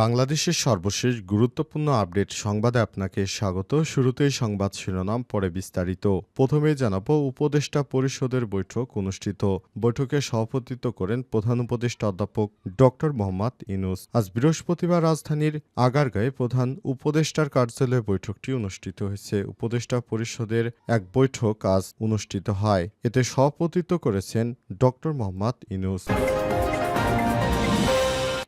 বাংলাদেশের সর্বশেষ গুরুত্বপূর্ণ আপডেট সংবাদে আপনাকে স্বাগত। শুরুতেই সংবাদ শিরোনাম, পরে বিস্তারিত। প্রথমে জানাব, উপদেষ্টা পরিষদের বৈঠক অনুষ্ঠিত। বৈঠকে সভাপতিত্ব করেন প্রধান উপদেষ্টা অধ্যাপক ডক্টর মোহাম্মদ ইনুস আজ বৃহস্পতিবার রাজধানীর আগারগাঁয়ে প্রধান উপদেষ্টার কার্যালয়ে বৈঠকটি অনুষ্ঠিত হয়েছে। উপদেষ্টা পরিষদের এক বৈঠক আজ অনুষ্ঠিত হয়। এতে সভাপতিত্ব করেছেন ডক্টর মোহাম্মদ ইনুস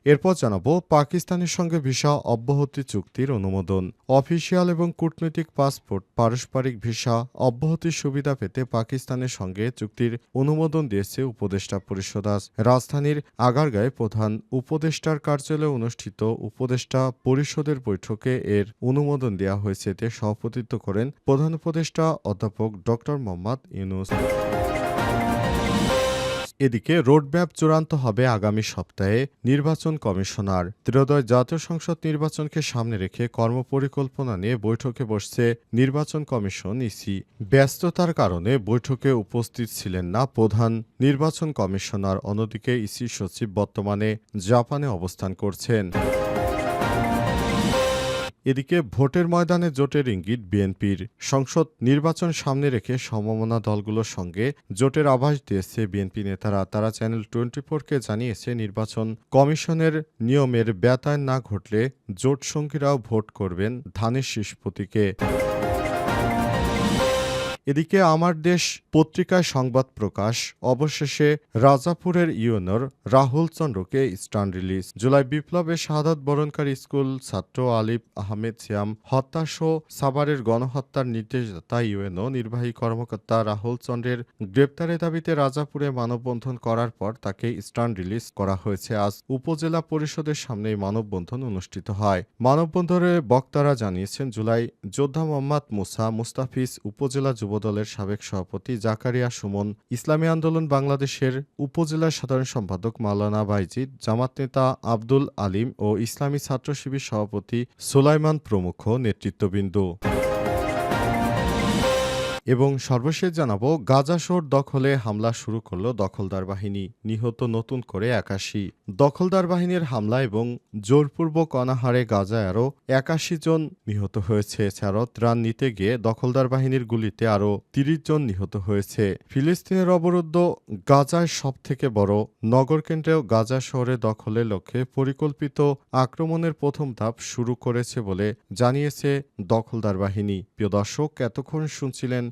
এরপর জানাব পাকিস্তানের সঙ্গে ভিসা অব্যাহতি চুক্তির অনুমোদন। অফিসিয়াল এবং কূটনৈতিক পাসপোর্ট, পারস্পরিক ভিসা অব্যাহতির সুবিধা পেতে পাকিস্তানের সঙ্গে চুক্তির অনুমোদন দিয়েছে উপদেষ্টা পরিষদ আজ। রাজধানীর আগারগাঁয়ে প্রধান উপদেষ্টার কার্যালয়ে অনুষ্ঠিত উপদেষ্টা পরিষদের বৈঠকে এর অনুমোদন দেওয়া হয়েছে। এতে সভাপতিত্ব করেন প্রধান উপদেষ্টা অধ্যাপক ডক্টর মোহাম্মদ ইউনুস। এদিকে রোডম্যাপ চূড়ান্ত হবে আগামী সপ্তাহে। নির্বাচন কমিশনার ত্রয়োদয় জাতীয় সংসদ নির্বাচনকে সামনে রেখে কর্মপরিকল্পনা নিয়ে বৈঠকে বসছে নির্বাচন কমিশন ইসি। ব্যস্ততার কারণে বৈঠকে উপস্থিত ছিলেন না প্রধান নির্বাচন কমিশনার। অন্যদিকে ইসি সচিব বর্তমানে জাপানে অবস্থান করছেন। এদিকে ভোটের ময়দানে জোটের ইঙ্গিত বিএনপির। সংসদ নির্বাচন সামনে রেখে সমমনা দলগুলোর সঙ্গে জোটের আভাস দিয়েছে বিএনপি নেতারা। তারা চ্যানেল টোয়েন্টি ফোরকে জানিয়েছে, নির্বাচন কমিশনের নিয়মের ব্যতায় না ঘটলে জোট সঙ্গীরাও ভোট করবেন ধানের শীষ প্রতীকে এদিকে আমার দেশ পত্রিকায় সংবাদ প্রকাশ, অবশেষে রাজাপুরের ইউনোর রাহুল চন্দ্রকে স্টান রিলিজ। জুলাই বিপ্লবে শাহাদাত বরণকারী স্কুল ছাত্র আলিফ আহমেদ সিয়াম হত্যা সহ সাভারের গণহত্যার নির্দেশদাতা ইউএনও নির্বাহী কর্মকর্তা রাহুল চন্দ্রের গ্রেপ্তারের দাবিতে রাজাপুরে মানববন্ধন করার পর তাকে স্টান রিলিজ করা হয়েছে। আজ উপজেলা পরিষদের সামনে মানববন্ধন অনুষ্ঠিত হয়। মানববন্ধনে বক্তারা জানিয়েছেন, জুলাই যোদ্ধা মোহাম্মদ মুসা মুস্তাফিজ উপজেলা যুবদলের সাবেক সভাপতি জাকারিয়া সুমন, ইসলামী আন্দোলন বাংলাদেশের উপজেলা সাধারণ সম্পাদক মাওলানা বাইজিদ, জামাত নেতা আব্দুল আলিম ও ইসলামী ছাত্র শিবির সভাপতি সুলাইমান প্রমুখ নেতৃত্ববৃন্দ। এবং সর্বশেষ জানাব, গাজা শহর দখলে হামলা শুরু করল দখলদার বাহিনী। নিহত নতুন করে একাশি। দখলদার বাহিনীর হামলা এবং জোরপূর্বক অনাহারে গাজায় আরও একাশি জন নিহত হয়েছে। এছাড়াও ত্রাণ নিতে গিয়ে দখলদার বাহিনীর গুলিতে আরও তিরিশ জন নিহত হয়েছে। ফিলিস্তিনের অবরুদ্ধ গাজায় সব থেকে বড় নগরকেন্দ্রেও গাজা শহরে দখলের লক্ষ্যে পরিকল্পিত আক্রমণের প্রথম ধাপ শুরু করেছে বলে জানিয়েছে দখলদার বাহিনী। প্রিয় দর্শক, এতক্ষণ শুনছিলেন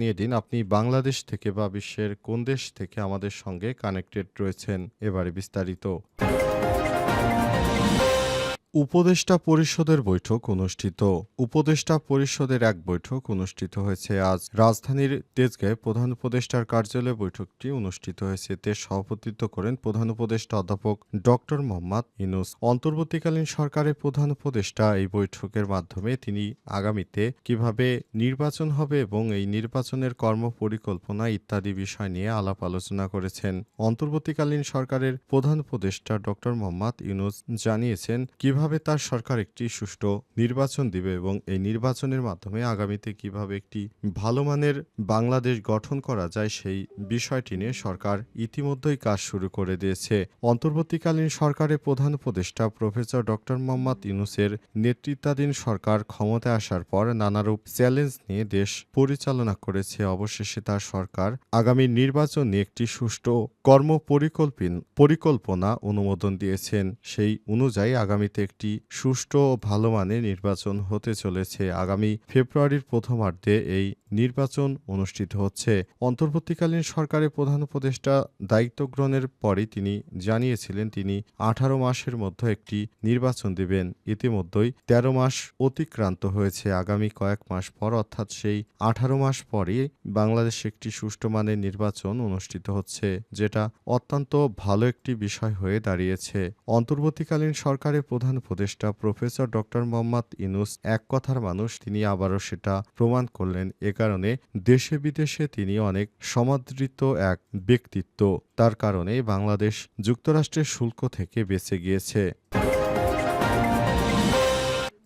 দিন, আপনি বাংলাদেশ থেকে বা বিশ্বের কোন দেশ থেকে আমাদের সঙ্গে কানেক্টেড রয়েছেন, এবারে বিস্তারিত। উপদেষ্টা পরিষদের বৈঠক অনুষ্ঠিত। উপদেষ্টা পরিষদের এক বৈঠক অনুষ্ঠিত হয়েছে আজ। রাজধানীর তেজগাঁয়ে প্রধান উপদেষ্টার কার্যালয়ে বৈঠকটি অনুষ্ঠিত হয়েছে। এতে সভাপতিত্ব করেন প্রধান উপদেষ্টা অধ্যাপক ডক্টর মোহাম্মদ ইনুস অন্তর্বর্তীকালীন সরকারের প্রধান উপদেষ্টা এই বৈঠকের মাধ্যমে তিনি আগামীতে কীভাবে নির্বাচন হবে এবং এই নির্বাচনের কর্মপরিকল্পনা ইত্যাদি বিষয় নিয়ে আলাপ আলোচনা করেছেন। অন্তর্বর্তীকালীন সরকারের প্রধান উপদেষ্টা ডক্টর মোহাম্মদ ইউনুস জানিয়েছেন, কীভাবে তার সরকার একটি সুষ্ঠু নির্বাচন দিবে এবং এই নির্বাচনের মাধ্যমে আগামীতে কীভাবে একটি ভালো মানের বাংলাদেশ গঠন করা যায় সেই বিষয়টি নিয়ে সরকার ইতিমধ্যেই কাজ শুরু করে দিয়েছে। অন্তর্বর্তীকালীন সরকারের প্রধান উপদেষ্টা প্রফেসর ডক্টর মোহাম্মদ ইউনুসের নেতৃত্বাধীন সরকার ক্ষমতায় আসার পর নানারূপ চ্যালেঞ্জ নিয়ে দেশ পরিচালনা করেছে। অবশেষে তার সরকার আগামী নির্বাচন নিয়ে একটি সুষ্ঠু কর্ম পরিকল্পনা অনুমোদন দিয়েছেন। সেই অনুযায়ী আগামীতে একটি সুষ্ঠু ও ভালো মানের নির্বাচন হতে চলেছে। আগামী ফেব্রুয়ারির প্রথমার্ধে এই নির্বাচন অনুষ্ঠিত হচ্ছে। অন্তর্বর্তীকালীন সরকারের প্রধান উপদেষ্টা দায়িত্ব গ্রহণের পরই তিনি জানিয়েছিলেন, তিনি আঠারো মাসের মধ্যে একটি নির্বাচন দেবেন। ইতিমধ্যেই তেরো মাস অতিক্রান্ত হয়েছে। আগামী কয়েক মাস পর, অর্থাৎ সেই আঠারো মাস পরে বাংলাদেশে একটি সুষ্ঠু মানের নির্বাচন অনুষ্ঠিত হচ্ছে, যেটা অত্যন্ত ভালো একটি বিষয় হয়ে দাঁড়িয়েছে। অন্তর্বর্তীকালীন সরকারের প্রধান উপদেষ্টা প্রফেসর ডক্টর মোহাম্মদ ইনুস এক কথার মানুষ, তিনি আবারও সেটা প্রমাণ করলেন। এ কারণে দেশে বিদেশে তিনি অনেক সমাদৃত এক ব্যক্তিত্ব। তার কারণে বাংলাদেশ যুক্তরাষ্ট্রের শুল্ক থেকে বেঁচে গিয়েছে।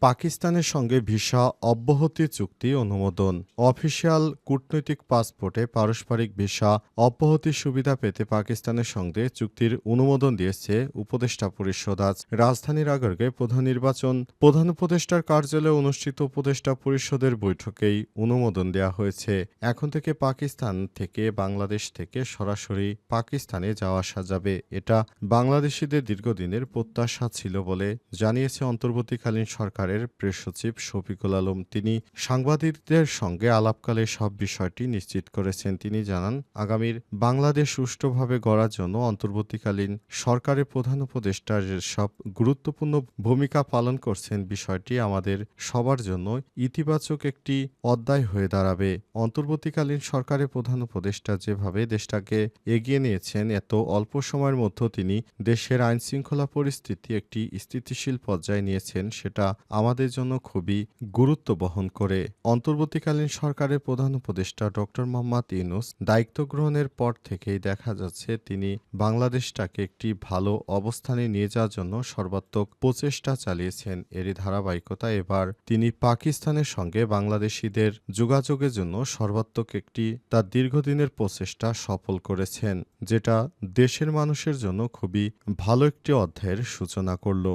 পাকিস্তানের সঙ্গে ভিসা অব্যাহতি চুক্তি অনুমোদন। অফিসিয়াল কূটনৈতিক পাসপোর্টে পারস্পরিক ভিসা অব্যাহতির সুবিধা পেতে পাকিস্তানের সঙ্গে চুক্তির অনুমোদন দিয়েছে উপদেষ্টা পরিষদ। আজ রাজধানীর আগরগে প্রধান নির্বাচন, প্রধান উপদেষ্টার কার্যালয়ে অনুষ্ঠিত উপদেষ্টা পরিষদের বৈঠকেই অনুমোদন দেওয়া হয়েছে। এখন থেকে পাকিস্তান থেকে বাংলাদেশ থেকে সরাসরি পাকিস্তানে যাওয়া আসা যাবে। এটা বাংলাদেশিদের দীর্ঘদিনের প্রত্যাশা ছিল বলে জানিয়েছে অন্তর্বর্তীকালীন সরকার। সরকারের প্রেস সচিব শফিকুল আলম। তিনি সাংবাদিকদের সঙ্গে আলাপকালে সব বিষয়টি নিশ্চিত করেছেন। তিনি জানান, আগামীর বাংলাদেশ সুষ্ঠুভাবে গড়ার জন্য অন্তর্বর্তীকালীন সরকারের প্রধান উপদেষ্টা সব গুরুত্বপূর্ণ ভূমিকা পালন করছেন। বিষয়টি আমাদের সবার জন্য ইতিবাচক একটি অধ্যায় হয়ে দাঁড়াবে। অন্তর্বর্তীকালীন সরকারের প্রধান উপদেষ্টা যেভাবে দেশটাকে এগিয়ে নিয়েছেন, এত অল্প সময়ের মধ্যে তিনি দেশের আইনশৃঙ্খলা পরিস্থিতি একটি স্থিতিশীল পর্যায়ে নিয়েছেন, সেটা আমাদের জন্য খুবই গুরুত্ব বহন করে। অন্তর্বর্তীকালীন সরকারের প্রধান উপদেষ্টা ডক্টর মোহাম্মদ ইউনুস দায়িত্ব গ্রহণের পর থেকেই দেখা যাচ্ছে তিনি বাংলাদেশটাকে একটি ভালো অবস্থানে নিয়ে যাওয়ার জন্য সর্বাত্মক প্রচেষ্টা চালিয়েছেন। এরই ধারাবাহিকতা এবার তিনি পাকিস্তানের সঙ্গে বাংলাদেশিদের যোগাযোগের জন্য সর্বাত্মক একটি তার দীর্ঘদিনের প্রচেষ্টা সফল করেছেন, যেটা দেশের মানুষের জন্য খুবই ভালো একটি অধ্যায়ের সূচনা করল।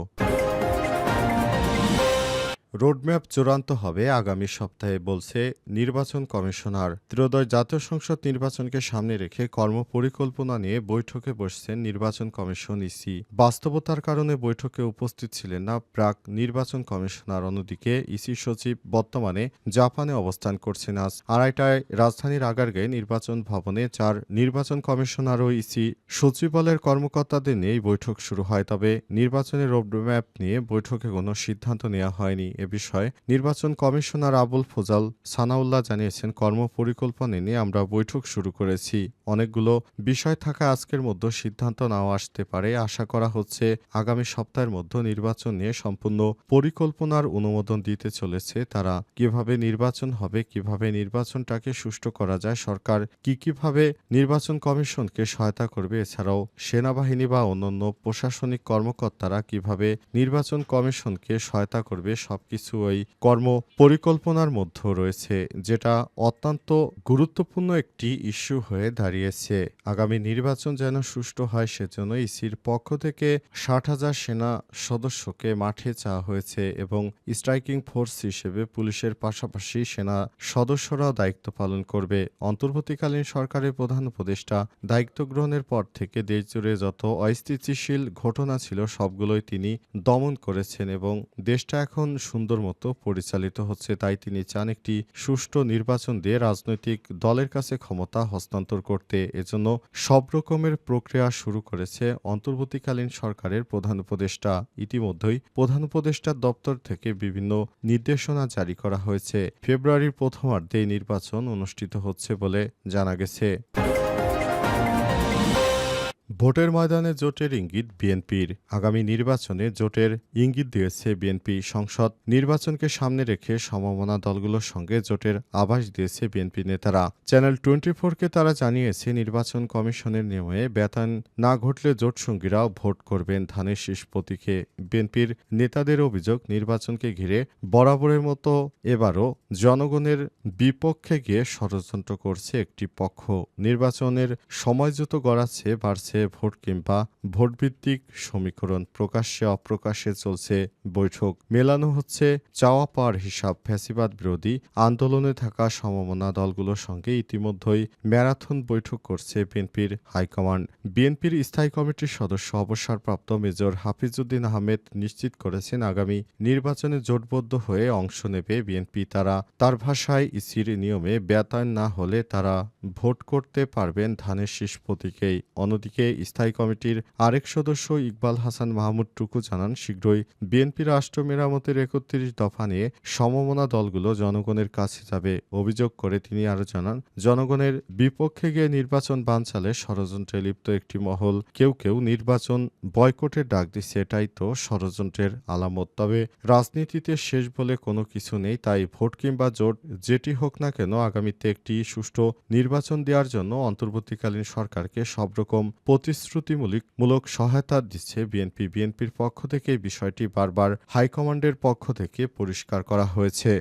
রোডম্যাপ চূড়ান্ত হবে আগামী সপ্তাহে, বলছে নির্বাচন কমিশনার। ত্রয়োদশ জাতীয় সংসদ নির্বাচনকে সামনে রেখে কর্মপরিকল্পনা নিয়ে বৈঠকে বসছেন নির্বাচন কমিশন ইসি। বাস্তবতার কারণে বৈঠকে উপস্থিত ছিলেন না প্রাক নির্বাচন কমিশনার, অন্যদিকে ইসি সচিব বর্তমানে জাপানে অবস্থান করছেন আজ। আড়াইটায় রাজধানীর আগারগে নির্বাচন ভবনে চার নির্বাচন কমিশনার ও ইসি সচিবালয়ের কর্মকর্তাদের নিয়ে বৈঠক শুরু হয়, তবে নির্বাচনের রোডম্যাপ নিয়ে বৈঠকে কোনো সিদ্ধান্ত নেওয়া হয়নি। এ বিষয়ে নির্বাচন কমিশনার আবুল ফোজাল সানাউল্লাহ জানিয়েছেন, কর্মপরিকল্পনা নিয়ে আমরা বৈঠক শুরু করেছি। অনেকগুলো বিষয় থাকা আজকের মধ্যে সিদ্ধান্ত নাও আসতে পারে। আশা করা হচ্ছে আগামী সপ্তাহের মধ্যে নির্বাচন নিয়ে সম্পূর্ণ পরিকল্পনার অনুমোদন দিতে চলেছে। তারা কীভাবে নির্বাচন হবে, কীভাবে নির্বাচনটাকে সুষ্ঠু করা যায়, সরকার কি কীভাবে নির্বাচন কমিশনকে সহায়তা করবে, এছাড়াও সেনাবাহিনী বা অন্যান্য প্রশাসনিক কর্মকর্তারা কীভাবে নির্বাচন কমিশনকে সহায়তা করবে সবকিছু ওই কর্ম পরিকল্পনার মধ্যে রয়েছে, যেটা অত্যন্ত গুরুত্বপূর্ণ একটি ইস্যু হয়ে দাঁড়িয়েছে। আগামী নির্বাচন যেন সুষ্ঠু হয়, সেজন্য ইসির পক্ষ থেকে ষাট হাজার সেনা সদস্যকে মাঠে চাওয়া হয়েছে এবং স্ট্রাইকিং ফোর্স হিসেবে পুলিশের পাশাপাশি সেনা সদস্যরাও দায়িত্ব পালন করবে। অন্তর্বর্তীকালীন সরকারের প্রধান উপদেষ্টা দায়িত্ব গ্রহণের পর থেকে দেশজুড়ে যত অস্থিতিশীল ঘটনা ছিল, সবগুলোই তিনি দমন করেছেন এবং দেশটা এখন সুন্দর মতো পরিচালিত হচ্ছে, তাই তিনি চান একটি সুষ্ঠু নির্বাচন দিয়ে রাজনৈতিক দলের কাছে ক্ষমতা হস্তান্তর করতে। এজন্য সব রকমের প্রক্রিয়া শুরু করেছে অন্তর্বর্তীকালীন সরকারের প্রধান উপদেষ্টা। ইতিমধ্যেই প্রধান উপদেষ্টার দপ্তর থেকে বিভিন্ন নির্দেশনা জারি করা হয়েছে। ফেব্রুয়ারির প্রথমার্ধে নির্বাচন অনুষ্ঠিত হচ্ছে বলে জানা গেছে। ভোটের ময়দানে জোটের ইঙ্গিত বিএনপির। আগামী নির্বাচনে জোটের ইঙ্গিত দিয়েছে বিএনপি সংসদ। নির্বাচনকে সামনে রেখে সমমনা দলগুলোর সঙ্গে জোটের আভাস দিয়েছে বিএনপি নেতারা। চ্যানেল টোয়েন্টি ফোরকে তারা জানিয়েছে, নির্বাচন কমিশনের নিয়মে বেতন না ঘটলে জোট সঙ্গীরাও ভোট করবেন ধানের শীষ প্রতীকে। বিএনপির নেতাদের অভিযোগ, নির্বাচনকে ঘিরে বরাবরের মতো এবারও জনগণের বিপক্ষে গিয়ে ষড়যন্ত্র করছে একটি পক্ষ। নির্বাচনের সময় যত গড়াচ্ছে, বাড়ছে ভোট কিংবা ভোটভিত্তিক সমীকরণ প্রকাশ্যে অপ্রকাশ্যে চলছে বৈঠক। মেলানো হচ্ছে চাওয়া পাওয়ার হিসাব। ফ্যাসিবাদ বিরোধী আন্দোলনে থাকা সমমনা দলগুলোর সঙ্গে ইতিমধ্যেই ম্যারাথন বৈঠক করছে বিএনপির হাইকমান্ড। বিএনপির স্থায়ী কমিটির সদস্য, অবসরপ্রাপ্ত মেজর হাফিজউদ্দিন আহমেদ নিশ্চিত করেছেন আগামী নির্বাচনে জোটবদ্ধ হয়ে অংশ নেবে বিএনপি। তারা তার ভাষায় ইসির নিয়মে ব্যতায়ন না হলে তারা ভোট করতে পারবেন ধানের শীষ প্রতীকেই। অন্যদিকে স্থায়ী কমিটির আরেক সদস্য ইকবাল হাসান মাহমুদ টুকু জানান, শীঘ্রই বিএনপি রাষ্ট্র মেরামতের একত্রিশ দফা নিয়ে সমমনা দলগুলো জনগণের কাছে যাবে অভিযোগ করে তিনি আরও জানান, জনগণের বিপক্ষে গিয়ে নির্বাচন বানচালে ষড়যন্ত্রে লিপ্ত একটি মহল, কেউ কেউ নির্বাচন বয়কটের ডাক দিচ্ছে, এটাই তো ষড়যন্ত্রের আলামত। তবে রাজনীতিতে শেষ বলে কোনো কিছু নেই, তাই ভোট কিংবা জোট যেটি হোক না কেন আগামীতে একটি সুষ্ঠু নির্বাচন দেওয়ার জন্য অন্তর্বর্তীকালীন সরকারকে সব রকম প্রতিশ্রুতিমূলক মূলক সহায়তা দিচ্ছে বিএনপি। বিএনপির পক্ষ থেকে বিষয়টি বারবার হাইকমান্ডের পক্ষ থেকে পরিষ্কার করা হয়েছে।